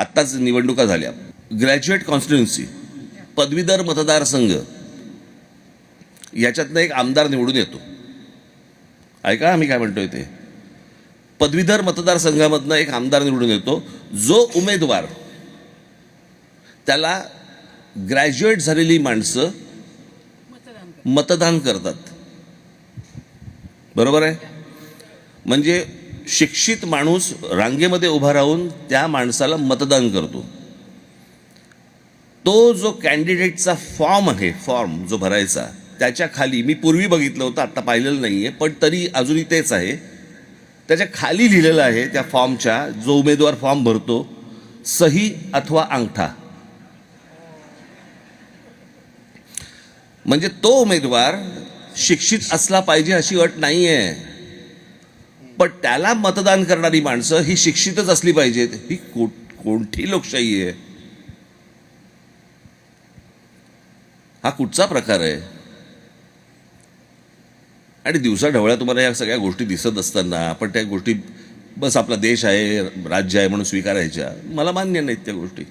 आत्ताच निवडणुका झाल्या. ग्रॅज्युएट कॉन्स्टिट्युन्सी पदवीधर मतदारसंघ याच्यातनं एक आमदार निवडून येतो. ऐका आम्ही काय म्हणतोय ते. पदवीधर मतदारसंघामधनं एक आमदार निवडून येतो. जो उमेदवार त्याला ग्रॅज्युएट झालेली माणसं मतदान करतात. बरोबर आहे? म्हणजे शिक्षित माणूस रांगेमध्ये उभा राहून त्या माणसाला मतदान करतो. तो जो कॅन्डिडेटचा फॉर्म आहे फॉर्म जो भरायचा त्याच्याखाली मी पूर्वी बघितलं होतं आत्ता पाहिलेलं नाही आहे पण तरी अजूनही तेच आहे. त्याच्याखाली लिहिलेलं आहे त्या फॉर्मच्या जो उमेदवार फॉर्म भरतो सही अथवा अंगठा. म्हणजे तो उमेदवार शिक्षित असला पाहिजे अशी अट नाही आहे पण त्याला मतदान करणारी माणसं ही शिक्षितच असली पाहिजेत. ही को कोणती लोकशाही आहे? हा कुठचा प्रकार आहे? आणि दिवसा ढवळ्या तुम्हाला या सगळ्या गोष्टी दिसत असताना आपण त्या गोष्टी बस आपला देश आहे राज्य आहे म्हणून स्वीकारायच्या. मला मान्य नाहीत त्या गोष्टी.